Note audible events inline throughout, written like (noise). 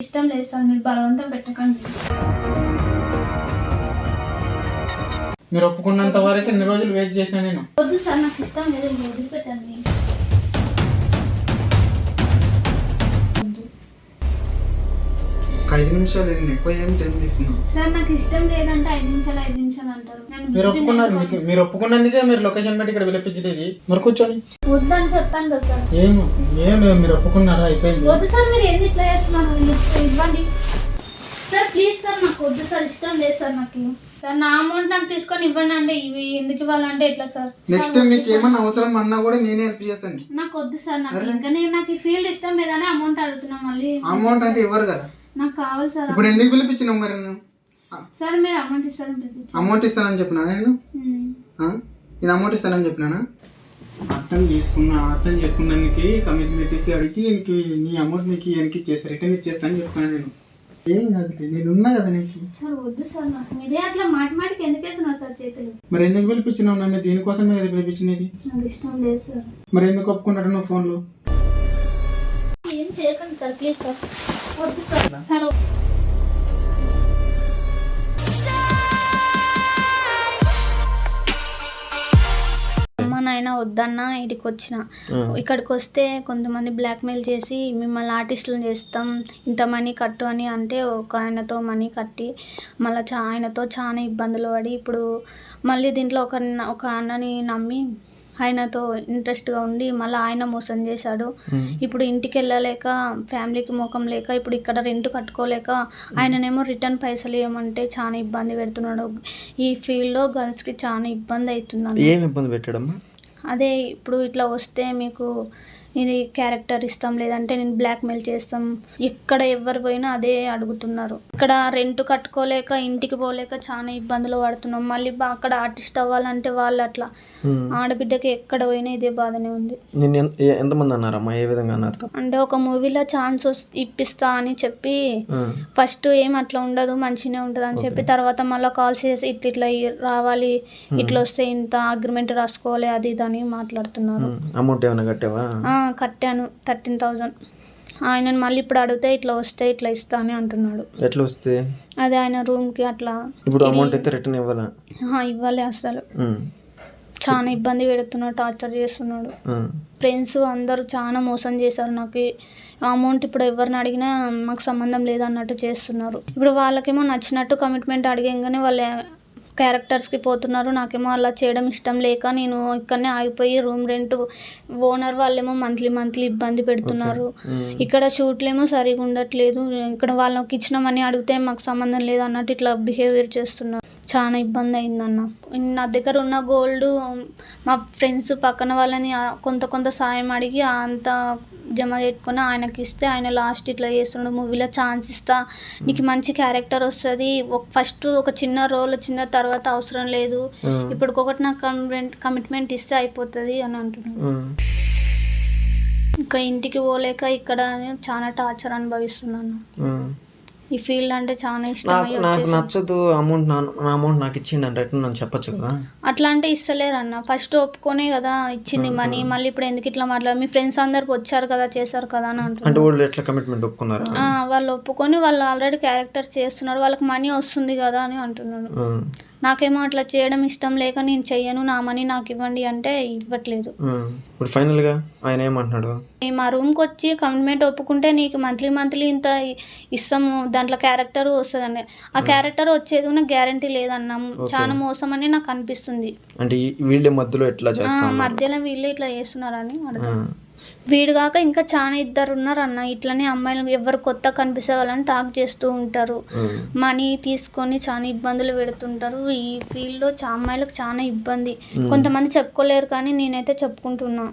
ఇష్టం లేదు సార్ మీరు బలవంతం పెట్టకండి. మీరు ఒప్పుకున్నంత వరకు ఎన్ని రోజులు వెయిట్ చేసిన నేను? వద్దు సార్ నాకు ఇష్టం లేదు మీరు వదిలిపెట్టండి ఒక ఐదు నిమిషాలు నేను ఎక్కువ ఏం టైం తీసుకున్నాను సార్ నాకు ఇష్టం లేదంటే ఐదు నిమిషాలు ఐదు నిమిషాలు అంటారు. నేను మీరు ఒప్పుకున్నారు మీకు మీరు ఒప్పుకున్నందుకే మీరు లొకేషన్ పెట్టి ఇక్కడ పిలిపించేది. మరి కూర్చొని వద్దని చెప్పాను కదా సార్. ఏం ఏం మీరు ఒప్పుకున్నారా? అయిపోయింది. వద్దు సార్ మీరు ఎందుకు ఇట్లా చేస్తున్నారు? ఇవ్వండి. సార్ ప్లీజ్ సార్ నాకు వద్దు సార్ ఇష్టం లేదు సార్ నాకు. సార్ నా అమౌంట్ నాకు తీసుకొని ఇవ్వండి అంటే ఇవి ఎందుకు ఇవ్వాలంటే ఎట్లా సార్? నెక్స్ట్ టైం మీకు ఏమన్నా అవసరం అన్నా కూడా నేనే హెల్ప్ చేస్తాను. నాకు వద్దు సార్ నాకు ఇంకా నేను నాకు ఈ ఫీల్డ్ ఇష్టం లేదని అమౌంట్ అడుగుతున్నా మళ్ళీ. అమౌంట్ అంటే ఇవ్వరు కదా? నాకు కావాలి సార్ ఇప్పుడు ఎందుకు పిలిపించినావు మరి నేను సార్ మీరు అమౌంట్ ఇస్తారని పిలిపించి అమౌంట్ ఇస్తానని చెప్పినా నేను? నేను అమౌంట్ ఇస్తానని చెప్పినానా? అర్థం చేసుకున్నా అర్థం చేసుకున్నందుకు కమిట్మెంట్ ఇచ్చి అడిగి నీకు నీ అమౌంట్ నీకు వెనక్కి ఇచ్చేస్తా రిటర్న్ ఇచ్చేస్తాను చెప్తాను నేను. ఏం కాదు నేను ఉన్నా కదా నీకు. సార్ వద్దు సార్ నాకు మీరే అట్లా మాటి మాటికి ఎందుకు వేస్తున్నారు సార్ చేతులు? మరి ఎందుకు పిలిపించినావు నన్ను? దీనికోసమే కదా పిలిపించినది? నాకు ఇష్టం లేదు సార్. మరి ఎందుకు ఒప్పుకున్నాడు నువ్వు ఫోన్లో? ఏం చేయకండి సార్ ప్లీజ్ సార్. వద్దు సార్. సార్ అమ్మ నాయన వద్దన్న ఇక్కడికి వచ్చిన. ఇక్కడికి వస్తే కొంతమంది బ్లాక్మెయిల్ చేసి మిమ్మల్ని ఆర్టిస్టులను చేస్తాం ఇంత మనీ కట్టు అని అంటే ఒక ఆయనతో మనీ కట్టి మళ్ళీ చా ఆయనతో చాలా ఇబ్బందులు పడి ఇప్పుడు మళ్ళీ దీంట్లో ఒక ఒక అన్నని నమ్మి ఆయనతో ఇంట్రెస్ట్గా ఉండి మళ్ళీ ఆయన మోసం చేశాడు. ఇప్పుడు ఇంటికి వెళ్ళలేక ఫ్యామిలీకి ముఖం లేక ఇప్పుడు ఇక్కడ రెంట్ కట్టుకోలేక ఆయననేమో రిటర్న్ పైసలు ఇవ్వమంటే చాలా ఇబ్బంది పెడుతున్నాడు. ఈ ఫీల్డ్లో గర్ల్స్కి చాలా ఇబ్బంది అవుతుంది ఏం ఇబ్బంది పెట్టాడమ్మా? అదే ఇప్పుడు ఇట్లా వస్తే మీకు ఇది క్యారెక్టర్ ఇస్తాం లేదంటే నేను బ్లాక్మెయిల్ చేస్తాం. ఎక్కడ ఎవరు పోయినా అదే అడుగుతున్నారు. ఇక్కడ రెంట్ కట్టుకోలేక ఇంటికి పోలేక చాలా ఇబ్బందులు పడుతున్నాం. మళ్ళీ అక్కడ ఆర్టిస్ట్ అవ్వాలంటే వాళ్ళు అట్లా. ఆడబిడ్డకి ఎక్కడ పోయినా ఇదే బాధనే ఉంది. ఎంతమంది అన్నారమ్మా? ఏ విధంగా అన్నారు? అంటే ఒక మూవీలో ఛాన్స్ ఇప్పిస్తా అని చెప్పి. ఫస్ట్ ఏం అట్లా ఉండదు మంచిగానే ఉంటుంది అని చెప్పి తర్వాత మళ్ళీ కాల్ చేసి ఇట్లా ఇట్లా రావాలి ఇట్లా వస్తే ఇంత అగ్రిమెంట్ రాసుకోవాలి అది ఇది అని మాట్లాడుతున్నారు. అమౌంట్ ఏమైనా కట్టావా? కట్టాను థర్టీన్ థౌజండ్. ఆయనను మళ్ళీ ఇప్పుడు అడిగితే ఇట్లా వస్తే ఇట్లా ఇస్తా అని అంటున్నాడు. ఎట్లా వస్తే? అదే ఆయన రూమ్కి అట్లా ఇప్పుడు అమౌంట్ అయితే రిటర్న్ ఇవ్వాలా? ఇవ్వాలి అసలు. చాలా ఇబ్బంది పెడుతున్నాడు టార్చర్ చేస్తున్నాడు. ఫ్రెండ్స్ అందరూ చాలా మోసం చేశారు నాకు. అమౌంట్ ఇప్పుడు ఎవరిని అడిగినా మాకు సంబంధం లేదన్నట్టు చేస్తున్నారు. ఇప్పుడు వాళ్ళకేమో నచ్చినట్టు కమిట్మెంట్ అడిగంగానే వాళ్ళ క్యారెక్టర్స్కి పోతున్నారు. నాకేమో అలా చేయడం ఇష్టం లేక నేను ఇక్కడనే ఆగిపోయి రూమ్ రెంట్ ఓనర్ వాళ్ళేమో మంత్లీ మంత్లీ ఇబ్బంది పెడుతున్నారు. ఇక్కడ షూట్లేమో సరిగా ఉండట్లేదు ఇక్కడ వాళ్ళకి ఇచ్చిన మనీ అడిగితే మాకు సంబంధం లేదు అన్నట్టు ఇట్లా బిహేవియర్ చేస్తున్నారు. చాలా ఇబ్బంది అయిందన్న నా దగ్గర ఉన్న గోల్డ్ మా ఫ్రెండ్స్ పక్కన వాళ్ళని కొంత కొంత సాయం అడిగి అంత జమ పెట్టుకొని ఆయనకి ఇస్తే ఆయన లాస్ట్ ఇట్లా చేస్తున్నాడు మూవీలో ఛాన్స్ ఇస్తా నీకు మంచి క్యారెక్టర్ వస్తుంది ఫస్ట్ ఒక చిన్న రోల్ వచ్చిన తర్వాత అవసరం లేదు ఇప్పుడు ఒకటి నాకు కమిట్మెంట్ కమిట్మెంట్ ఇస్తే అయిపోతుంది అని అంటున్నాడు ఉమ్. ఇంకా ఇంటికి పోలేక ఇక్కడ చాలా టార్చర్ అనుభవిస్తున్నాను. ఈ ఫీల్డ్ అంటే చాలా ఇష్టం నాకు. నచ్చదు అమౌంట్ నా నా అమౌంట్ నాకు ఇచ్చిండు అని రిటర్న్ అని చెప్పొచ్చు కదా. అట్లా అంటే ఇస్తలేరు అన్న ఫస్ట్ ఒప్పుకొనే కదా ఇచ్చింది మనీ మళ్ళీ ఇప్పుడు ఎందుకు ఇట్లా మాట్లాడారు మీ ఫ్రెండ్స్ అందరికి వచ్చారు కదా చేశారు కదా అని అంటున్నారు. అంటే వాళ్ళు ఎట్లా కమిట్మెంట్ ఒప్పుకున్నారా? ఆ, వాళ్ళు ఒప్పుకొని వాళ్ళు ఆల్రెడీ క్యారెక్టర్ చేస్తున్నారు వాళ్ళకి మనీ వస్తుంది కదా అని అంటున్నాడు. నాకేమో అట్లా చేయడం ఇష్టం లేక నేను చెయ్యను నా మనీ నాకు ఇవ్వండి అంటే ఇవ్వట్లేదు. ఇప్పుడు ఫైనల్గా ఆయన ఏమంటున్నాడు? మా రూమ్కి వచ్చి కమిట్మెంట్ ఒప్పుకుంటే నీకు మంత్లీ మంత్లీ ఇంత ఇస్తాము దాంట్లో క్యారెక్టర్ వస్తుందని. ఆ క్యారెక్టర్ వచ్చేది కూడా గ్యారంటీ లేదన్న. చాలా మోసం అని నాకు అనిపిస్తుంది. అంటే వీళ్ళ మధ్యలో ఎట్లా మధ్యలో వీళ్ళు ఇట్లా చేస్తున్నారని అర్థం. వీడు కాక ఇంకా చాలా ఇద్దరు ఉన్నారు అన్న ఇట్లనే అమ్మాయిలు ఎవరు కొత్త కనిపిసే వాళ్ళని టాక్ చేస్తూ ఉంటారు. మనీ తీసుకొని చాలా ఇబ్బందులు పెడుతుంటారు. ఈ ఫీల్డ్లో చా అమ్మాయిలకు చాలా ఇబ్బంది. కొంతమంది చెప్పుకోలేరు కానీ నేనైతే చెప్పుకుంటున్నా.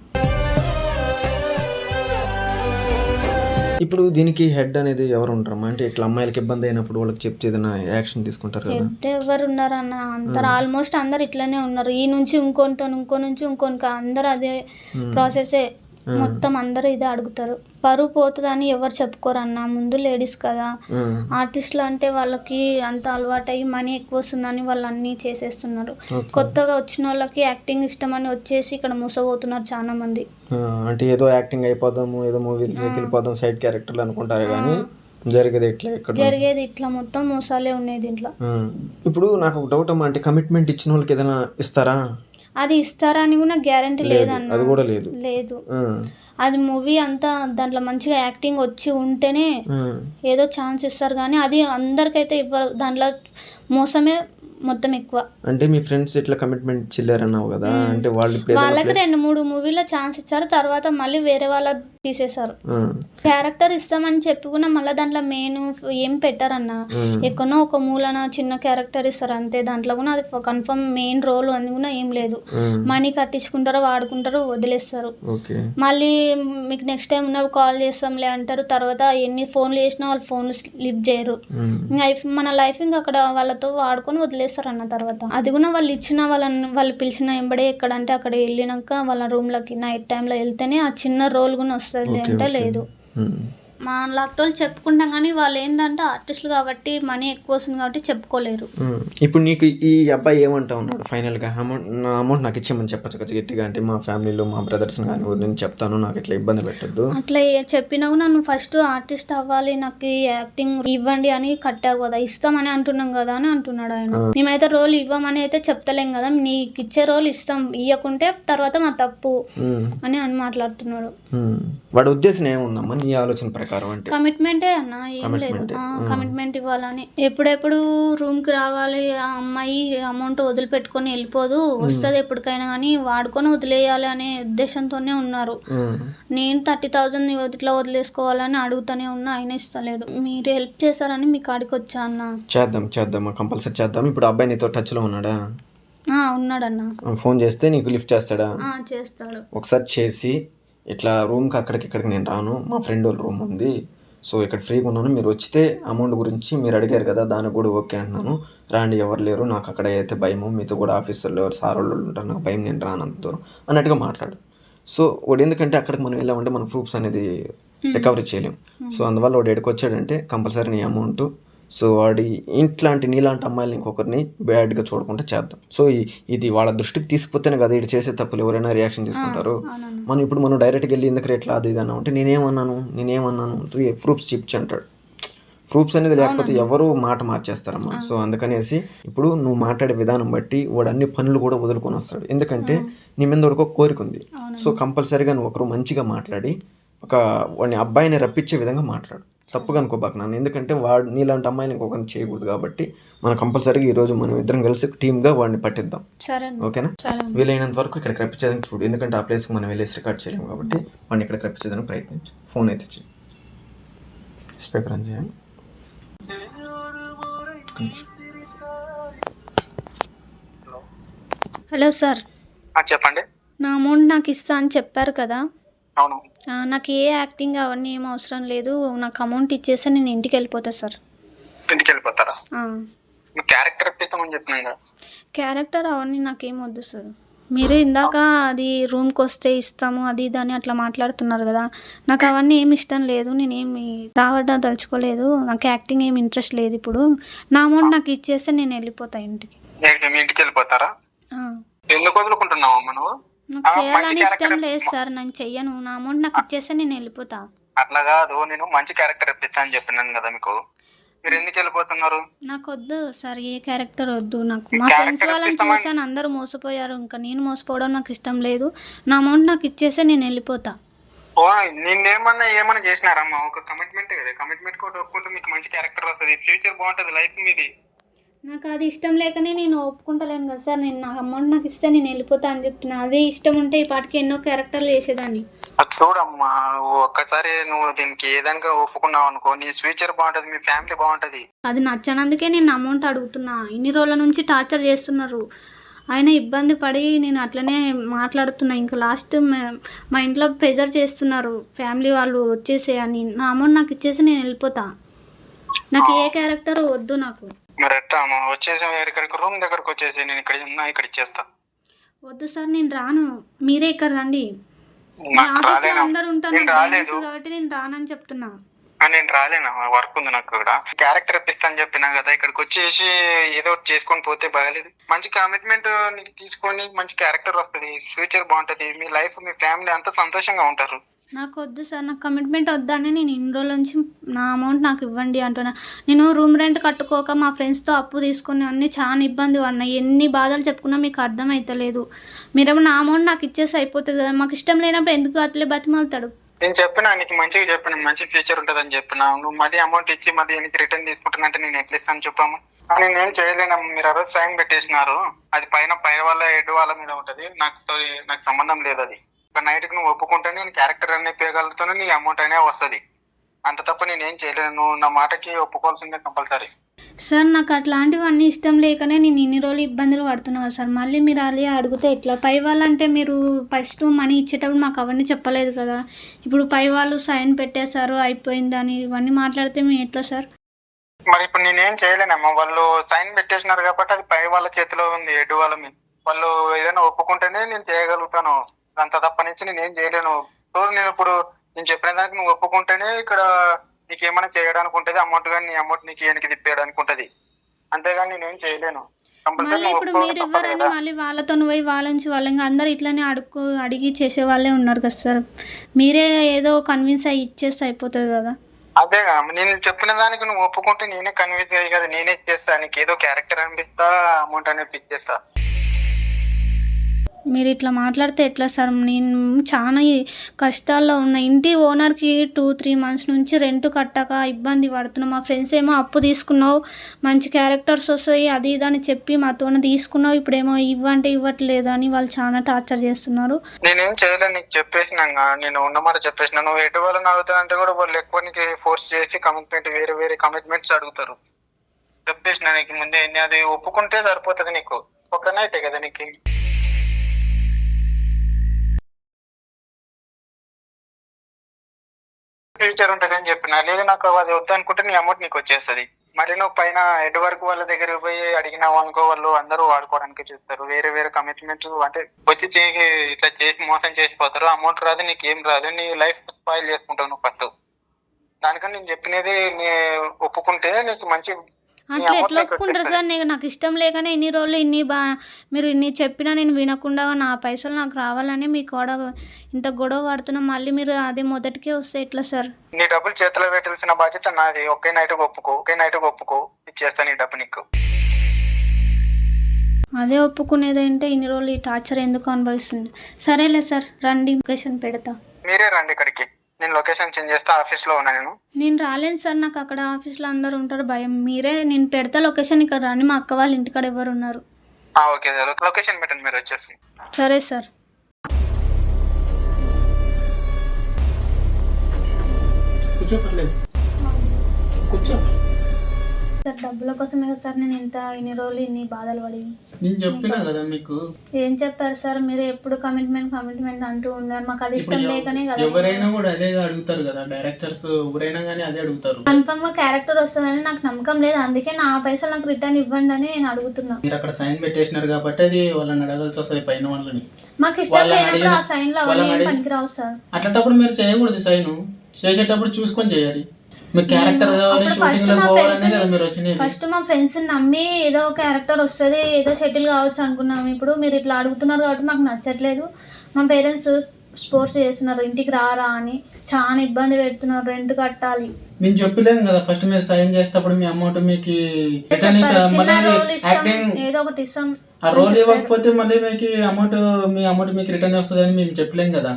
ఇప్పుడు దీనికి హెడ్ అనేది ఎవరు ఉంటారమ్మా అంటే ఇట్లా అమ్మాయిలకి ఇబ్బంది అయినప్పుడు వాళ్ళకి చెప్తే ఏదైనా యాక్షన్ తీసుకుంటారు కదా? హెడ్ ఎవరు ఉన్నారు అన్న అందరు ఆల్మోస్ట్ అందరు ఇట్లనే ఉన్నారు. ఈ నుంచి ఇంకొనితో ఇంకో నుంచి ఇంకొనికి అందరు అదే ప్రాసెసే. మొత్తం అందరూ ఇదే అడుగుతారు. పరువు పోతుందని ఎవరు చెప్పుకోరు అన్న ముందు లేడీస్ కదా. ఆర్టిస్టులు అంటే వాళ్ళకి అంత అలవాటు అయ్యి మనీ ఎక్కువ వస్తుందని వాళ్ళు అన్నీ చేసేస్తున్నారు కొత్తగా వచ్చిన వాళ్ళకి యాక్టింగ్ ఇష్టమని వచ్చేసి ఇక్కడ మోసపోతున్నారు చాలా మంది అంటే ఏదో యాక్టింగ్ అయిపోదాము ఏదో మూవీస్ వెళ్ళిపోదాం సైడ్ క్యారెక్టర్లు అనుకుంటారు కానీ జరిగేది ఎట్లా ఎక్కడ? జరిగేది ఇట్లా మొత్తం మోసాలే ఉన్నాయి దీంట్లో. ఇప్పుడు నాకు ఒక డౌట్ అమ్మా అంటే కమిట్మెంట్ ఇచ్చిన వాళ్ళకి ఏదైనా ఇస్తారా? అది ఇస్తారని కూడా గ్యారంటీ లేదన్న అది కూడా లేదు లేదు. అది మూవీ అంతా దాంట్లో మంచిగా యాక్టింగ్ వచ్చి ఉంటేనే. ఏదో ఛాన్స్ ఇస్తారు కానీ అది అందరికైతే ఇవ్వరు దాంట్లో మోసమే మొత్తం ఎక్కువ. అంటే మీ ఫ్రెండ్స్ ఇట్లా కమిట్మెంట్ చిల్లారన్నావు కదా అంటే వాళ్ళు వాళ్ళకి రెండు మూడు మూవీలో ఛాన్స్ ఇచ్చారు తర్వాత మళ్ళీ వేరే వాళ్ళ తీసేశారు. క్యారెక్టర్ ఇస్తామని చెప్పి కూడా మళ్ళీ దాంట్లో మెయిన్ ఏం పెట్టారన్న? ఎక్కడో ఒక మూలన చిన్న క్యారెక్టర్ ఇస్తారు అంతే. దాంట్లో కూడా అది కన్ఫర్మ్ మెయిన్ రోల్ అని కూడా ఏం లేదు. మనీ కట్టించుకుంటారు వాడుకుంటారు వదిలేస్తారు. మళ్ళీ మీకు నెక్స్ట్ టైం ఉన్నప్పుడు కాల్ చేస్తాంలే అంటారు తర్వాత ఎన్ని ఫోన్లు చేసినా వాళ్ళు ఫోన్లు లిఫ్ట్ చేయరు. ఇంకా మన లైఫ్ ఇంకా అక్కడ వాళ్ళతో వాడుకొని వదిలేస్తారు. అన్న తర్వాత. అది కూడా వాళ్ళు ఇచ్చిన వాళ్ళని వాళ్ళు పిలిచిన ఎంబడే ఎక్కడంటే అక్కడ వెళ్ళినాక వాళ్ళ రూమ్లోకి నైట్ టైంలో వెళ్తేనే ఆ చిన్న రోల్ కూడా వస్తుంది అంటే లేదు. మా లాక్టోలు చెప్పుకుంటాం కానీ వాళ్ళు ఏంటంటే ఆర్టిస్టులు కాబట్టి మనీ ఎక్కువ వస్తుంది కాబట్టి చెప్పుకోలేరు. ఇప్పుడు నీకు ఈ అబ్బాయి ఏమంటా ఉన్నాడు ఫైనల్గా? అమౌంట్ నా అమౌంట్ నాకు ఇచ్చేయమని చెప్పచ్చు కదా గట్టిగా. అంటే మా ఫ్యామిలీలో మా బ్రదర్స్ కానీ నేను చెప్తాను నాకు ఇట్లా ఇబ్బంది పెట్టద్దు? అట్లా చెప్పినా కూడా నువ్వు ఫస్ట్ ఆర్టిస్ట్ అవ్వాలి నాకు ఈ యాక్టింగ్ ఇవ్వండి అని కట్టావు కదా ఇస్తామని అంటున్నాం కదా అని అంటున్నాడు ఆయన. మేమైతే రోల్ ఇవ్వమని అయితే చెప్తలేం కదా నీకు ఇచ్చే రోల్ ఇస్తాం ఇవ్వకుంటే తర్వాత మా తప్పు అని అని మాట్లాడుతున్నాడు. వాడి ఉద్దేశం ఏముందమ్మా? నీ ఆలోచన ప్రకారం అంటే. కమిట్మెంటే అన్న ఏం లేదు. కమిట్మెంట్. ఇవ్వాలని. ఎప్పుడెప్పుడు రూమ్కి రావాలి ఆ అమ్మాయి అమౌంట్ వదిలిపెట్టుకొని వెళ్ళిపోదు వస్తుంది ఎప్పటికైనా కానీ వాడుకొని వదిలేయాలి అనే ఉద్దేశంతోనే ఉన్నారు. నేను థర్టీ థౌజండ్ ఇట్లా వదిలేసుకోవాలని అడుగుతూనే ఉన్నా ఆయన ఇస్తలేడు మీరు హెల్ప్ చేశారని మీ కాడికి వచ్చా అన్న? చేద్దాం చేద్దాం. కంపల్సరీ చేద్దాం. ఇప్పుడు అబ్బాయి నీతో టచ్లో ఉన్నాడా? ఆ, ఉన్నాడన్న. ఫోన్ చేస్తే నీకు లిఫ్ట్ చేస్తాడా? చేస్తాడు. ఒకసారి చేసి ఇట్లా రూమ్కి అక్కడికి ఇక్కడికి నేను రాను. మా ఫ్రెండ్ వాళ్ళ రూమ్ ఉంది. సో ఇక్కడ ఫ్రీగా ఉన్నాను. మీరు వచ్చితే అమౌంట్ గురించి మీరు అడిగారు కదా దానికి కూడా ఓకే అంటున్నాను. రాండి ఎవరు లేరు. నాకు అక్కడ అయితే భయము. మీతో కూడా ఆఫీసర్లు ఎవరు సార్ వాళ్ళు ఉంటారు. నాకు భయం నేను రాను అంత దూరం. అన్నట్టుగా మాట్లాడు. సో వాడు ఎందుకంటే అక్కడికి మనం వెళ్ళామంటే మన ప్రూఫ్స్ అనేది రికవరీ చేయలేం. సో అందువల్ల వాడు ఎక్కడికి వచ్చాడంటే కంపల్సరీ నీ అమౌంట్ సో వాడి ఇంట్లాంటి నీలాంటి అమ్మాయిలు ఇంకొకరిని బ్యాడ్గా చూడకుండా చేద్దాం. సో ఇది వాళ్ళ దృష్టికి తీసుకుపోతేనే కదా ఇటు చేసే తప్పులు ఎవరైనా రియాక్షన్ తీసుకుంటారు. మనం ఇప్పుడు మనం డైరెక్ట్గా వెళ్ళి ఎందుకు ఎట్లా అది ఇది అన్నాం అంటే నేనేమన్నాను నేనేమన్నాను ప్రూఫ్స్ చిప్చి అంటాడు ప్రూఫ్స్ అనేది లేకపోతే ఎవరు మాట మార్చేస్తారమ్మా. సో అందుకనేసి ఇప్పుడు నువ్వు మాట్లాడే విధానం బట్టి వాడు అన్ని పనులు కూడా వదులుకొని వస్తాడు. ఎందుకంటే నీ మీద ఒక కోరిక ఉంది. సో కంపల్సరీగా నువ్వు ఒకరు మంచిగా మాట్లాడి ఒక వాడిని అబ్బాయిని రప్పించే విధంగా మాట్లాడు. తప్పుగా అనుకోబాక నన్ను. ఎందుకంటే వాడు నీలాంటి అమ్మాయిని ఇంకొకరిని చేయకూడదు కాబట్టి మనం కంపల్సరీగా ఈరోజు మనం ఇద్దరం కలిసి టీమ్గా వాడిని పట్టిద్దాం. ఓకేనా. వీలైనంత వరకు ఇక్కడికి రప్పించేదానికి చూడు. ఎందుకంటే ఆ ప్లేస్కి మనం వెళ్ళేసి రికార్డ్ చేయలేము కాబట్టి వాడిని ఇక్కడికి రప్పించేదానికి ప్రయత్నించు. ఫోన్ అయితే చెయ్యి. స్పీకర్ ఆన్ చేయండి హలో సార్. ఆ, చెప్పండి. నా అమౌంట్ నాకు ఇస్తా అని చెప్పారు కదా. అవును. నాకు ఏ యాక్టింగ్ అవన్నీ ఏం అవసరం లేదు. నాకు అమౌంట్ ఇచ్చేస్తే నేను ఇంటికి వెళ్ళిపోతా సార్. ఇంటికి వెళ్ళిపోతారా? క్యారెక్టర్ ఇప్పిస్తామని చెప్పినాను కదా క్యారెక్టర్ అవన్నీ నాకేం వద్దు సార్. మీరే ఇందాక అది రూమ్కి వస్తే ఇస్తాము అది ఇది అని అట్లా మాట్లాడుతున్నారు కదా. నాకు అవన్నీ ఏమి ఇష్టం లేదు నేనేమి రావడం తలుచుకోలేదు నాకు యాక్టింగ్ ఏమి ఇంట్రెస్ట్ లేదు ఇప్పుడు. నా అమౌంట్ నాకు ఇచ్చేస్తే నేను వెళ్ళిపోతా ఇంటికి. ఇంటికి వెళ్ళిపోతారా? ఎందుకు వదులుకుంటున్నావు నువ్వు? నాకు చేయాలని ఇష్టం లేదు సార్ నేను చెయ్యను. నా అమౌంట్ నాకు ఇచ్చేస్తే నేను వెళ్ళిపోతా. అట్లా కాదు నేను మంచి క్యారెక్టర్ ఇప్పిస్తా అని చెప్పినాను కదా మీకు. మీరు ఎందుకు వెళ్ళిపోతున్నారు? నాకు వద్దు సార్ ఏ క్యారెక్టర్ వద్దు. నాకు మా ఫ్రెండ్స్ వాళ్ళని చూసాను అందరూ మోసపోయారు. ఇంకా నేను మోసపోవడం నాకు ఇష్టం లేదు. నా అమౌంట్ నాకు ఇచ్చేస్తే నేను వెళ్ళిపోతా. నిన్నేమన్నా ఏమన్నా చేసినారమ్మా? ఒక కమిట్మెంట్ కదా. కమిట్మెంట్ కూడా ఒప్పుకుంటే మీకు మంచి క్యారెక్టర్ వస్తుంది. ఫ్యూచర్ బాగుంటది లైఫ్ మీది. నాకు అది ఇష్టం లేకనే నేను ఒప్పుకుంటలేను కదా సార్. నేను నా అమౌంట్ నాకు ఇస్తే నేను వెళ్ళిపోతా అని చెప్తున్నా. అదే ఇష్టం ఉంటే ఈ పాటికి ఎన్నో క్యారెక్టర్లు చేసేదాన్ని. చూడమ్మా. ఒక్కసారి నువ్వు దీనికి ఏదైనా ఒప్పుకున్నావు అనుకో నీ ఫ్యూచర్ బాగుంటది మీ ఫ్యామిలీ బాగుంటది. అది నచ్చనందుకే నేను అమౌంట్ అడుగుతున్నా. ఇన్ని రోజుల నుంచి టార్చర్ చేస్తున్నారు. ఆయన ఇబ్బంది పడి నేను అట్లనే మాట్లాడుతున్నా. ఇంకా లాస్ట్ మా ఇంట్లో ప్రెజర్ చేస్తున్నారు. ఫ్యామిలీ వాళ్ళు వచ్చేసే అని. నా అమౌంట్ నాకు ఇచ్చేసి నేను వెళ్ళిపోతా. నాకు ఏ క్యారెక్టర్ వద్దు నాకు. మరి ఎట్లా అమ్మా వచ్చేసి ఇక్కడికి రూమ్ దగ్గరకు వచ్చేసి నేను ఇక్కడ ఉన్నా ఇక్కడ ఇచ్చేస్తా. వద్దు సార్ నేను రాను. మీరే ఇక్కడ రండి. ఆఫీస్లో రాలేనా. అందరు ఉంటాను నేను రాలేదు. కాబట్టి నేను రానని చెప్తున్నా. నేను రాలేనా. వర్క్ ఉంది నాకు ఇక్కడ. క్యారెక్టర్ ఇప్పిస్తా అని చెప్పినా కదా ఇక్కడికి వచ్చేసి ఏదో ఒకటి చేసుకొని పోతే బాగాలేదు. మంచి కమిట్మెంట్ నీకు తీసుకొని మంచి క్యారెక్టర్ వస్తుంది. ఫ్యూచర్ బాగుంటది. మీ లైఫ్ మీ ఫ్యామిలీ అంతా సంతోషంగా ఉంటారు. నాకు వద్దు సార్ నాకు కమిట్మెంట్ వద్దని నేను ఇన్ని రోజుల నుంచి నా అమౌంట్ నాకు ఇవ్వండి అంటున్నా. నేను రూమ్ రెంట్ కట్టుకోక మా ఫ్రెండ్స్తో అప్పు తీసుకుని అన్నీ చాలా ఇబ్బంది పడినాయి ఎన్ని బాధలు చెప్పుకున్నా మీకు అర్థమవుతలేదు మీరేమో నా అమౌంట్ నాకు ఇచ్చేసి అయిపోతుంది కదా. మాకు ఇష్టం లేనప్పుడు ఎందుకు అట్లే బతిమాలుతాడు? నేను చెప్పిన నీకు మంచిగా చెప్పిన మంచి ఫ్యూచర్ ఉంటుందని చెప్పిన. నువ్వు మళ్ళీ అమౌంట్ ఇచ్చి మళ్ళీ నీకు రిటర్న్ తీసుకుంటున్నంటే నేను ఎట్లా ఇస్తాను చెప్పాము నేను ఏం చేయలేను. మీరు ఆ రోజు సైన్ పెట్టేసినారు. అది పైన పైన వాళ్ళ ఎడ్డు వాళ్ళ మీద ఉంటది. నాకు నాకు సంబంధం లేదు అది. నైట్ నువ్వు ఒప్పుకుంటే నేను క్యారెక్టర్ అనేది తీయగలుగుతాను నీ అమౌంట్ అనే వస్తది. అంత తప్ప నేను చేయలేను. నా మాటకి ఒప్పుకోవాల్సిందే కంపల్సరీ సార్ నాకు అట్లాంటివన్నీ ఇష్టం లేకనే నేను ఇన్ని రోజులు ఇబ్బందులు పడుతున్నా కదా సార్. మళ్ళీ మీరు అలా అడిగితే ఎట్లా? పై వాళ్ళంటే మీరు ఫస్ట్ మనీ ఇచ్చేటప్పుడు మాకు అవన్నీ చెప్పలేదు కదా. ఇప్పుడు పై వాళ్ళు సైన్ పెట్టేశారు అయిపోయిందని ఇవన్నీ మాట్లాడితే మేము ఎట్లా సార్? మరి ఇప్పుడు నేనేం చేయలేనమ్మా. వాళ్ళు సైన్ పెట్టేసినారు కాబట్టి అది పై వాళ్ళ చేతిలో ఉంది హెడ్ వాళ్ళ మీద. వాళ్ళు ఏదైనా ఒప్పుకుంటేనే నేను చేయగలుగుతాను. అంత తప్ప నుంచి నేను ఏం చేయలేను. సో నేను ఇప్పుడు నేను చెప్పిన దానికి నువ్వు ఒప్పుకుంటేనే ఇక్కడ నీకు ఏమైనా చేయడానికి ఉంటది అమౌంట్ కానీ నీ అమౌంట్ నీకు వెనక్కి తిప్పేయడానికి ఉంటది. అంతేగాని నేనేం చేయలేను. మళ్ళీ ఇప్పుడు మీరు ఇవ్వరని మళ్ళీ వాళ్ళతో పోయి వాళ్ళ నుంచి వాళ్ళు ఇంకా అందరు ఇట్లనే అడుగు అడిగి చేసే వాళ్ళే ఉన్నారు కదా సార్. మీరే ఏదో కన్విన్స్ అయ్యి ఇచ్చేస్తే అయిపోతుంది కదా. అదే నేను చెప్పిన దానికి నువ్వు ఒప్పుకుంటే నేనే కన్విన్స్ అయ్యి కదా నేనే ఇచ్చేస్తా నీకు ఏదో క్యారెక్టర్ అనిపిస్తా అమౌంట్ అనేది ఇచ్చేస్తా మీరు ఇట్లా మాట్లాడితే ఎట్లా సార్? నేను చాలా కష్టాల్లో ఉన్న. ఇంటి ఓనర్కి టూ త్రీ మంత్స్ నుంచి రెంట్ కట్టక ఇబ్బంది పడుతున్నాం. మా ఫ్రెండ్స్ ఏమో అప్పు తీసుకున్నావు మంచి క్యారెక్టర్స్ వస్తాయి అది ఇది అని చెప్పి మాతో తీసుకున్నావు ఇప్పుడేమో ఇవ్వంటే ఇవ్వట్లేదు అని వాళ్ళు చాలా టార్చర్ చేస్తున్నారు. నేనేం చేయలేను నీకు చెప్పేసినాక నేను ఉన్నమాట చెప్పేసిన. నువ్వు ఎటు వాళ్ళని అడుగుతానంటే కూడా వాళ్ళు ఎక్కువ నీకు ఫోర్స్ చేసి కమిట్మెంట్ వేరే వేరే కమిట్మెంట్స్ అడుగుతారు. చెప్పేసిన నీకు ముందే. అది ఒప్పుకుంటే సరిపోతుంది నీకు. ఒక నైటే కదా నీకు. ఫ్యూచర్ ఉంటుంది అని చెప్పిన లేదు నాకు అది వద్దనుకుంటే నీ అమౌంట్ నీకు వచ్చేస్తుంది. మరి నువ్వు పైన హెడ్ వర్క్ వాళ్ళ దగ్గర పోయి అడిగినావు అనుకో వాళ్ళు అందరూ వాడుకోవడానికి చూస్తారు. వేరే వేరే కమిట్మెంట్స్ అంటే వచ్చి చేసి ఇట్లా చేసి మోసం చేసిపోతారు అమౌంట్ రాదు నీకు ఏం రాదు. నీ లైఫ్ స్పాయిల్ చేసుకుంటావు నువ్వు పట్టు దానికని నేను చెప్పినది నీ ఒప్పుకుంటే నీకు మంచి అట్లా ఎట్లా ఒప్పుకుంటారు. సార్? నేను (laughs) నాకు ఇష్టం లేకనే ఇన్ని రోజులు ఇన్ని బా మీరు ఇన్ని చెప్పినా నేను వినకుండా నా పైసలు నాకు రావాలని మీకు కూడా ఇంత గొడవ పడుతున్నా మళ్ళీ మీరు అదే మొదటికే వస్తే ఎట్లా సార్? నీ డబ్బులు చేతిలో పెట్టాల్సిన బాధ్యత నాది. ఒకే నైట్ ఒప్పుకో ఒకే నైట్ ఒప్పుకో. ఇచ్చేస్తా నీ డబ్బు నీకు. అదే ఒప్పుకునేదంటే ఇన్ని రోజులు ఈ టార్చర్ ఎందుకు అనుభవిస్తుంది సరేలే సార్ రండి లొకేషన్ పెడతా. మీరే రండి ఇక్కడికి. నేను లొకేషన్ చేంజ్ చేస్తా ఆఫీస్లో ఉన్నా నేను. నేను రాలేను సార్ నాకు అక్కడ ఆఫీస్లో అందరు ఉంటారు భయం. మీరే నేను పెడతా లొకేషన్ ఇక్కడ రండి మా అక్క వాళ్ళ ఇంటికాడ ఎవరు ఉన్నారు. ఆ, ఓకే లొకేషన్ పెట్టండి మీరు వచ్చేసి. సరే సార్. కూర్చో పర్లేదు. కూర్చో సార్ డబ్బుల కోసమే కదా సార్ నేను ఇంత ఇన్ని రోజులు ఇన్ని బాధలు పడి. నేను చెప్పినా కదా మీకు? ఏం చెప్పారు సార్? మీరు ఎప్పుడు కమిట్మెంట్ కమిట్మెంట్ అంటూ ఉన్నారు. మాకు అది ఇష్టం లేకనే కదా. ఎవరైనా కూడా అదే అడుగుతారు కదా డైరెక్టర్స్ ఎవరైనా కానీ అదే అడుగుతారు. కన్ఫర్మ్గా క్యారెక్టర్ వస్తుందని నాకు నమ్మకం లేదు. అందుకే నా పైసలు నాకు రిటర్న్ ఇవ్వండి అని నేను అడుగుతున్నా. మీరు అక్కడ సైన్ పెట్టేసినారు కాబట్టి అది వాళ్ళని అడగాల్సి వస్తుంది పైన వాళ్ళని. మాకు ఇష్టం లేనప్పుడు ఆ సైన్లో అవన్నీ పనికిరావు సార్. అట్లాంటప్పుడు మీరు చేయకూడదు సైన్ చేసేటప్పుడు చూసుకొని చేయాలి. మీ క్యారెక్టర్ కావాలి అప్పుడు షూటింగ్ ఫస్ట్లో మా పోవాలనే ఫ్రెండ్స్ కదా మీరు వచ్చినది ఫస్ట్ మా ఫ్రెండ్స్ నమ్మి ఏదో క్యారెక్టర్ వస్తుంది ఏదో సెటిల్ కావచ్చు అనుకున్నాం ఇప్పుడు మీరు ఇట్లా అడుగుతున్నారు కాబట్టి మాకు నచ్చట్లేదు. మా పేరెంట్స్ స్పోర్ట్స్ చేస్తున్నారు ఇంటికి రారా అని. చాలా ఇబ్బంది పెడుతున్నారు రెంట్ కట్టాలి. మేము చెప్పలేం కదా. ఫస్ట్ మీరు సైన్ చేసేటప్పుడు మీ అమౌంట్ మీకు యాక్టింగ్ ఏదో ఒకటి ఇస్తాం ఆ రోల్ ఇవ్వకపోతే మళ్ళీ మీకు అమౌంట్ మీ అమౌంట్ మీకు రిటర్న్ వస్తుంది అని మేము చెప్పలేం కదా.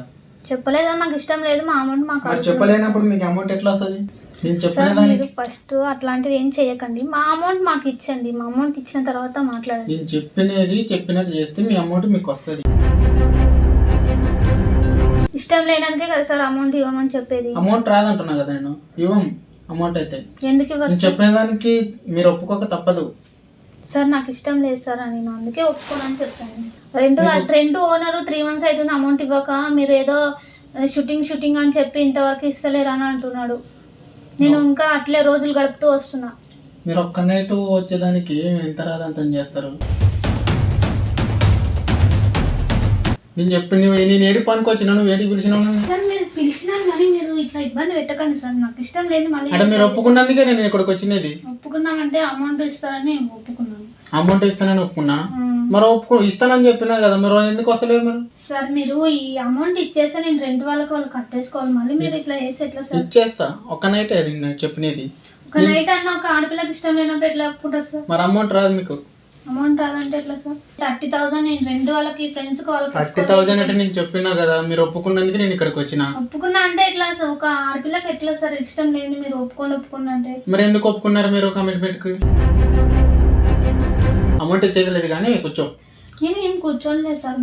చెప్పలేదు మాకు ఇష్టం లేదు మా అమౌంట్ మాకు. చెప్పలేనప్పుడు మీకు అమౌంట్ ఎట్లా వస్తుంది? సార్ మీరు ఫస్ట్ అట్లాంటివి ఏం చేయకండి. మా అమౌంట్ మాకు ఇచ్చండి. మా అమౌంట్ ఇచ్చిన తర్వాత మాట్లాడండి. నేను చెప్పినది చెప్పినట్టు చేస్తే మీ అమౌంట్ మీకు వస్తుంది. ఇష్టం లేనందుకే కదా సార్ అమౌంట్ ఇవ్వమని చెప్పేది? అమౌంట్ రాదంటున్నా కదా నేను. ఇవ్వం అమౌంట్ అయితే. ఎందుకు ఇవ్వరు నేను చెప్పిన దానికి మీరు ఒప్పుకోక తప్పదు. సార్ నాకు ఇష్టం లేదు సార్ అని నేను అందుకే ఒప్పుకోనని చెప్తాను రెండు రెండు ఓనర్ త్రీ మంత్స్ అవుతుంది అమౌంట్ ఇవ్వక మీరు ఏదో షూటింగ్ షూటింగ్ అని చెప్పి ఇంతవరకు ఇస్తలేరు అని అంటున్నాడు. నేను ఇంకా అట్లే రోజులు గడుపుతూ వస్తున్నా. మీరు ఒక్క నైట్ వచ్చేదానికి ఎంత రాదంత చేస్తారు? నేను చెప్పి నువ్వు నేను ఏడు పనికి వచ్చినా నువ్వు ఏంటి పిలిచినావు? సార్ మీరు పిలిచినారు కానీ మీరు ఇట్లా ఇబ్బంది పెట్టకండి సార్ నాకు ఇష్టం లేదు మళ్ళీ అంటే మీరు ఒప్పుకున్నందుకే నేను ఇక్కడికి వచ్చినది. ఒప్పుకున్నామంటే అమౌంట్ ఇస్తారని ఒప్పుకున్నాను అమౌంట్ ఇస్తానని ఒప్పుకున్నా. మరి ఒప్పుకో ఇస్తానని చెప్పినా కదా మరి ఎందుకు వస్తలేరు మీరు? సార్ మీరు ఈ అమౌంట్ ఇచ్చేస్తే నేను రెంట్ వాళ్ళకి వాళ్ళు కట్టేసుకోవాలి మళ్ళీ మీరు ఇట్లా చేస్తే ఎట్లా సార్? ఇచ్చేస్తా. ఒక్క నైట్ అది నేను చెప్పినది. ఒక నైట్ అన్న ఒక ఆడపిల్లకి ఇష్టం లేనప్పుడు ఎట్లా ఒప్పుకుంటారు సార్? మరి అమౌంట్ రాదు మీకు. అమౌంట్ రాదంటే ఎట్లా సార్? థర్టీ థౌసండ్ నేను రెండు వాళ్ళకి ఫ్రెండ్స్కి వాళ్ళకి థర్టీ థౌజండ్ అంటే నేను చెప్పినా కదా మీరు ఒప్పుకున్నందుకు నేను ఇక్కడికి వచ్చిన. ఒప్పుకున్నా అంటే ఎట్లా సార్? ఒక ఆడపిల్లకి ఎట్లా సార్? ఇష్టం లేదు మీరు ఒప్పుకోండి ఒప్పుకోండి అంటే. మరి ఎందుకు ఒప్పుకున్నారు మీరు కమిట్మెంట్కి? అమౌంట్ ఇచ్చేది లేదు కానీ కూర్చో. నేను ఏం కూర్చోలేదు సార్.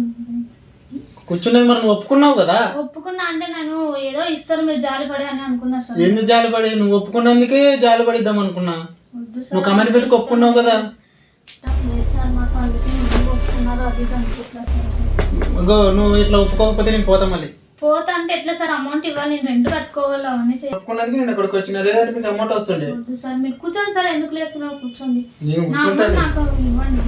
కూర్చునేది మరి ఒప్పుకున్నావు కదా? ఒప్పుకున్నా అంటే నేను ఏదో ఇస్తారు మీరు జాలి పడే అని అనుకున్నా సార్. ఎందుకు జాలిపడి నువ్వు ఒప్పుకున్నందుకే జాలిపడిద్దాం అనుకున్నా. వద్దు సార్ నువ్వు కమిట్మెంట్కి ఒప్పుకున్నావు కదా? నువ్వు ఇట్లా ఒప్పుకోకపోతే నేను పోతా మళ్ళీ. పోతా అంటే ఎట్లా సార్? అమౌంట్ ఇవ్వాలి నేను రెండు కట్టుకోవాలి? చేయాలి. ఒప్పుకున్నందుకు నేను ఇక్కడికి వచ్చిన. లేదంటే మీకు అమౌంట్ వస్తుండే. వద్దు సార్. మీరు కూర్చోండి సార్ ఎందుకు లేస్తున్నారు కూర్చోండి. నేను నా అమౌంట్ కూర్చుంటాను నాకు ఇవ్వండి.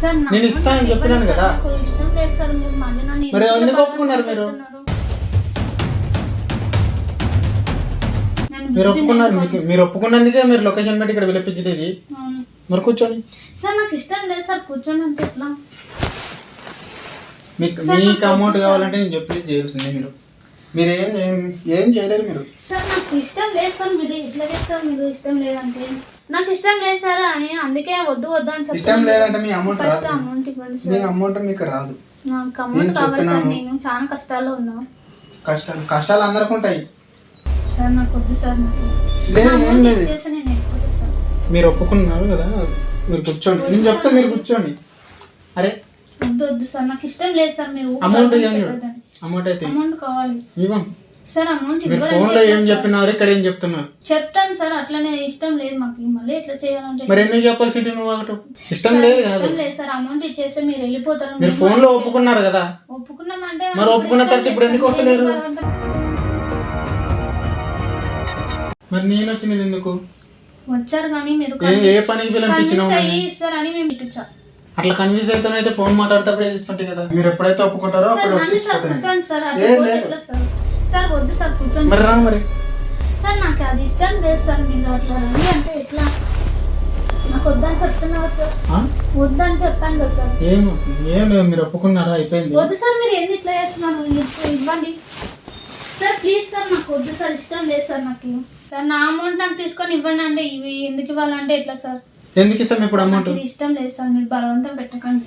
సార్ నా నేను ఇస్తా అని అమౌంట్ చెప్పినాను ఇవ్వండి కదా. సార్, నాకు ఇష్టం లేదు సార్. మీరు మళ్ళీ నన్ను మరి ఎందుకు ఒప్పుకున్నారు మీరు? పెడుతున్నారు. మీరు ఒప్పుకున్నారు. మీకు మీరు ఒప్పుకున్నందుకే మీరు లొకేషన్ పెట్టి ఇక్కడ ఇది అవును. మరి కూర్చోండి. సార్ నాకు ఇష్టం లేదు సార్. కూర్చోండి అంటే ఎట్లా? మీకు మీకు అమౌంట్ కావాలంటే నేను చెప్పి చేయాల్సిందే మీరు. మీరు ఏం ఏం- చేయలేరు మీరు. సార్ నాకు ఇష్టం లేదు సార్ మీరు ఎట్లా చేస్తారు? మీరు ఇష్టం లేదంటే నాకు ఇష్టం లేదు సార్ అని అందుకే వద్దు వద్దు అని ఇష్టం. లేదంటే మీ అమౌంట్ ఫస్ట్ రాదు. అమౌంట్ ఇవ్వండి మీ సార్. అమౌంట్ మీకు రాదు. నాకు అమౌంట్ కావాలి సార్. నేను చాలా కష్టాల్లో ఉన్నా. కష్టాలు కష్టాలు అందరికి ఉంటాయి. సార్ నాకు వద్దు సార్. నాకు లేదు ఏం అమౌంట్ లేదు. ఇచ్చేసి నేను వెళ్ళిపోతా సార్. మీరు ఒప్పుకున్నారు కదా మీరు కూర్చోండి. నేను చెప్తా మీరు కూర్చోండి. అరే వద్దు వద్దు సార్ నాకు ఇష్టం లేదు సార్ మీరు అమౌంట్. అమౌంట్ అయితే అమౌంట్ కావాలి. ఇవ్వం. సార్ అమౌంట్ మీరు ఫోన్లో ఎట్లా ఏం? చెప్పినారు ఇక్కడ ఏం చెప్తున్నారు? చెప్తాను సార్ అట్లనే ఇష్టం లేదు మాకు. మళ్ళీ ఎట్లా చేయాలంటే మరి ఎందుకు చెప్పాల్సి ఉంటుంది నువ్వు ఒకటి? ఇష్టం లేదు కాదు. ఇష్టం లేదు సార్ అమౌంట్ ఇచ్చేస్తే మీరు వెళ్ళిపోతారు. మీరు మేము ఫోన్లో ఒప్పుకున్నారు కదా? ఒప్పుకున్నామంటే మరి ఒప్పుకున్న తర్వాత ఇప్పుడు ఎందుకు? తర్వాత మరి నేను వచ్చినది ఎందుకు? వచ్చారు కానీ మీరు ఏ పనికి కన్విన్స్ అయ్యి ఇస్తారని మేము ఇప్పించాం అట్లా కన్విన్స్ అయితే అయితే ఫోన్ మాట్లాడేటప్పుడు చేస్తుంటే కదా. మీరు ఎప్పుడైతే ఒప్పుకుంటారో అప్పుడు వచ్చి సార్ కూర్చోండి సార్ అట్లా ఏ లేదు. సార్. సార్ వద్దు సార్ కూర్చోండి మరి రా మరి. సార్ నాకు అది ఇష్టం లేదు సార్ మీరు అట్లా రండి అంటే ఎట్లా? నాకు వద్దని చెప్తున్నారు సార్. ఆ? వద్దని చెప్పాను కదా సార్. ఏం ఏం లేదు మీరు ఒప్పుకున్నారా? అయిపోయింది. వద్దు సార్ మీరు ఎందుకు ఇట్లా చేస్తున్నారు? ఇవ్వ- ఇవ్వండి. సార్ ప్లీజ్ సార్ నాకు వద్దు సార్ ఇష్టం లేదు సార్ నాకు. సార్ నా అమౌంట్ నాకు తీసుకొని ఇవ్వండి అంటే ఇవి ఎందుకు ఇవ్వాలంటే ఎట్లా సార్? ఎందుకు ఇస్తాం ఇప్పుడు అమౌంట్ నాకు ఇది ఇష్టం లేదు సార్ మీరు బలవంతం పెట్టకండి.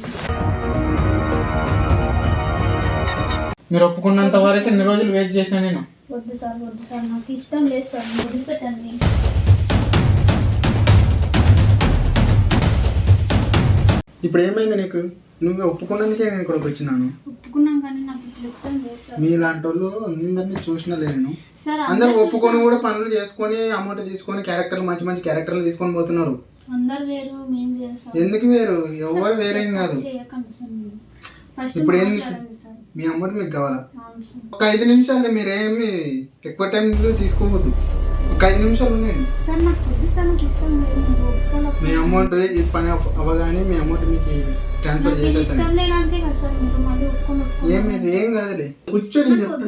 మీరు ఒప్పుకున్నంత వరకు ఎన్ని రోజులు వెయిట్ చేసిన నేను? వద్దు సార్ వద్దు సార్ నాకు ఇష్టం లేదు సార్ మీరు వదిలిపెట్టండి. ఇప్పుడు ఏమైంది నీకు? నువ్వు ఒప్పుకున్నందుకే నేను ఇక్కడికి వచ్చినాను. ఒప్పుకున్నాం కానీ నాకు ఇప్పుడు ఇష్టం లేదు సార్. మీ లాంటి వాళ్ళు అందరినీ చూసినా నేను. సార్ అందరు అందరు ఒప్పుకొని కూడా పనులు చేసుకొని అమౌంట్ తీసుకొని క్యారెక్టర్లు మంచి మంచి క్యారెక్టర్లు తీసుకొని పోతున్నారు. ఎందుకు వేరు? ఎవరు వేరేం కాదు. ఇప్పుడు ఏంది? మీ అమౌంట్ మీకు కావాలా? ఒక ఐదు నిమిషాలు మీరేమి ఎక్కువ టైం తీసుకోవద్దు. ఒక ఐదు నిమిషాలు ఉన్నాయండి లేదు. మీ అమౌంట్ ఈ పని అవ- అవ్వగానే మీ అమౌంట్ మీకు ట్రాన్స్ఫర్ చేసేస్తాను ఏం ఇది ఏం కాదులే. కూర్చొని నేను చెప్తాను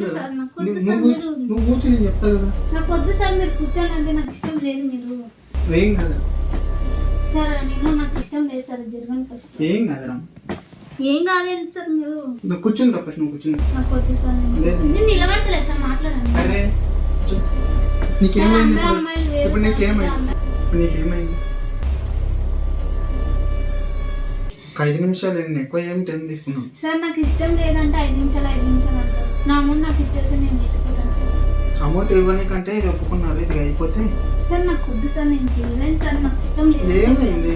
నువ్వు కూర్చొని నేను చెప్తా కదా. నాకు వద్దు సార్ మీరు కూర్చోనంటే నాకు ఇష్టం లేదు మీరు. ఏం కాదు. సార్ నేను నాకు ఇష్టం లేదు సార్ ఫస్ట్ ఏం కాదురా. ఏం కాలేదు సార్ మీరు. నువ్వు కూర్చుని రా ఫస్ట్ నువ్వు కూర్చుని నాకు వద్దు సార్ నేను- లేదు. నేను నిలబడతలేదు సార్ మాట్లాడండి. అరే నీకేమైంది అందరూ ఇప్పుడు? అమ్మాయిలు వేరు ఇప్పుడు సార్, నీకేమైంది? ఇప్పుడు నీకేమైంది? ఒక ఐదు నిమిషాలు నేను ఎక్కువ ఏం టైం తీసుకున్నాను సార్ నాకు ఇష్టం లేదంటే ఐదు నిమిషాలు ఐదు నిమిషాలు అంటారు. నా అమౌంట్ నాకు ఇచ్చేస్తే నేను వెళ్ళిపోతాను సార్. అమౌంట్ ఇవ్వనీకంటే ఇది ఒప్పుకున్నారు ఇది అయిపోతే. సార్ నాకు వద్దు సార్ నేను చేయలేను సార్ నాకు ఇష్టం లేదు ఏమైంది?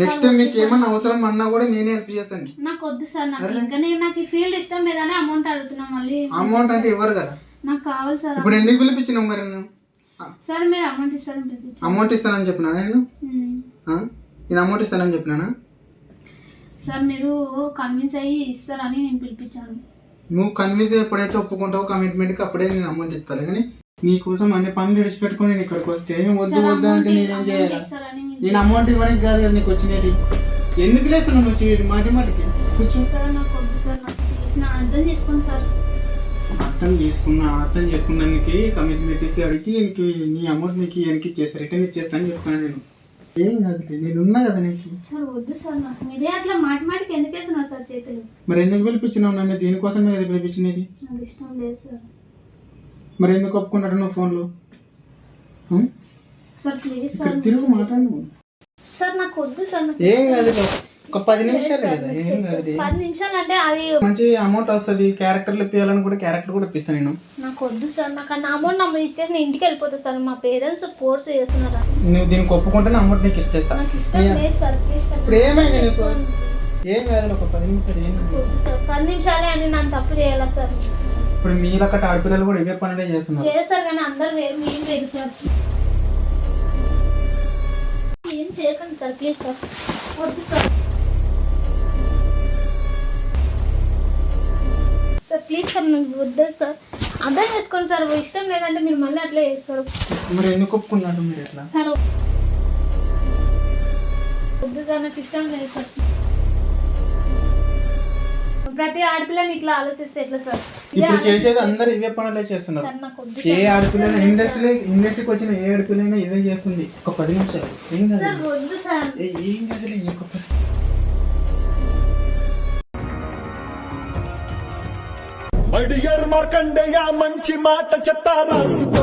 నెక్స్ట్ టైం మీకు ఏమన్నా అవసరం అన్నా కూడా నేనే హెల్ప్ చేస్తాను. నాకు వద్దు సార్ నాకు ఇంకా నేను నాకు ఈ ఫీల్డ్ ఇష్టం లేదని అమౌంట్ అడుగుతున్నా మళ్ళీ. అమౌంట్ అంటే ఇవ్వరు కదా. నాకు కావాలి సార్ ఇప్పుడు ఎందుకు పిలిపించినావు మరి నువ్వు సార్ మీరు అమౌంట్ ఇస్తారని అమౌంట్ ఇస్తానని చెప్పినా నేను? నేను అమౌంట్ ఇస్తానని చెప్పినానా? సార్ మీరు కన్విన్స్ అయ్యి ఇస్తారని నేను పిలిపించాను. నువ్వు కన్విన్స్ ఎప్పుడైతే ఒప్పుకుంటావో కమిట్మెంట్కి అప్పుడే నేను అమౌంట్ ఇస్తాను కానీ నీకోసం అన్ని పనులు విడిచిపెట్టుకొని నేను ఇక్కడికి వస్తే వద్దు వద్దు అంటే నేనేం చేయాలి? నేను అమౌంట్ ఇవ్వడానికి కాదు కదా నీకు వచ్చినది. ఎందుకు లేస్తున్నావు నువ్వు వచ్చి మాటి మాటికి? కూర్చో అర్థం చేసుకున్నా అర్థం చేసుకున్నందుకు కమిట్మెంట్కి అడిగి నీకు నీ అమౌంట్ నీకు వెనక్కి ఇచ్చేస్తా రిటర్న్ ఇచ్చేస్తా అని చెప్తాను నేను. ఏం కాదు నేను ఉన్నా కదా నీకు. సార్ వద్దు సార్ నాకు మీరే అట్లా మాటి మాటికి ఎందుకు వేస్తున్నారు సార్ చేతులు? మరి ఎందుకు పిలిపించినావు నన్ను? దీనికోసమే కదా పిలిపించినది నాకు ఇష్టం లేదు సార్. మరి ఎందుకు ఒప్పుకున్నాడు నువ్వు ఫోన్లో? Sir please sir. తిరుగు మాట్లాడు సార్ నాకు వద్దు సార్ ఏం కాదు ఒక పది నిమిషాలు కదా ఏం కాదు పది నిమిషాలు అంటే అది మంచి అమౌంట్ వస్తుంది క్యారెక్టర్లు ఇప్పించాలని కూడా క్యారెక్టర్ కూడా ఇప్పిస్తాను నేను. నాకు వద్దు సార్ నాకు ఆ అమౌంట్ నా మీద ఇచ్చేసి నేను ఇంటికి వెళ్ళిపోతా సార్ మా పేరెంట్స్ ఫోర్స్ చేస్తున్నారు? నువ్వు దీనికి ఒప్పుకుంటే అమౌంట్ నీకు ఇచ్చేస్తా. నాకు ఇష్టం లేదు సార్ ప్లీజ్ సార్ ఇప్పుడు ఏమైంది నీకు ఏం కాదు ఒక పది నిమిషాలు ఏం పది నిమిషాలే అని నన్ను తప్పు చేయాలా సార్? ఇప్పుడు మీలకట్ట ఆడపిల్లలు కూడా ఇవే పనులే చేస్తున్నారు. చేస్తారు కానీ అందరు వేరు మేము వేరు సార్. ఏం చేయకండి సార్ ప్లీజ్ సార్. వద్దు సార్. ప్లీజ్ సార్ నాకు వద్దు సార్. అర్థం చేసుకోండి సార్ ఇష్టం లేదంటే మీరు మళ్ళీ అట్లా చేస్తారు. మరి ఎందుకు ఒప్పుకున్నాడు మీరు ఎట్లా సార్ వద్దు సార్ నాకు ఇష్టం లేదు సార్. ప్రతి ఆడపిల్లని ఇట్లా ఆలోచిస్తే ఎట్లా సార్? ఇప్పుడు చేసేది అందరు ఇవే పనులే చేస్తున్నారు. ఏ సార్. ఆడపిల్ల ఇండస్ట్రీ ఇండస్ట్రీకి వచ్చిన ఏ ఆడపిల్లైనా ఇవే చేస్తుంది? ఒక పది నిమిషాలు. ఏం కాదు. సార్ వద్దు సార్. ఏ, ఏం కాదులే మార్కండయ్య మంచి మాట చెత్త రాసుకో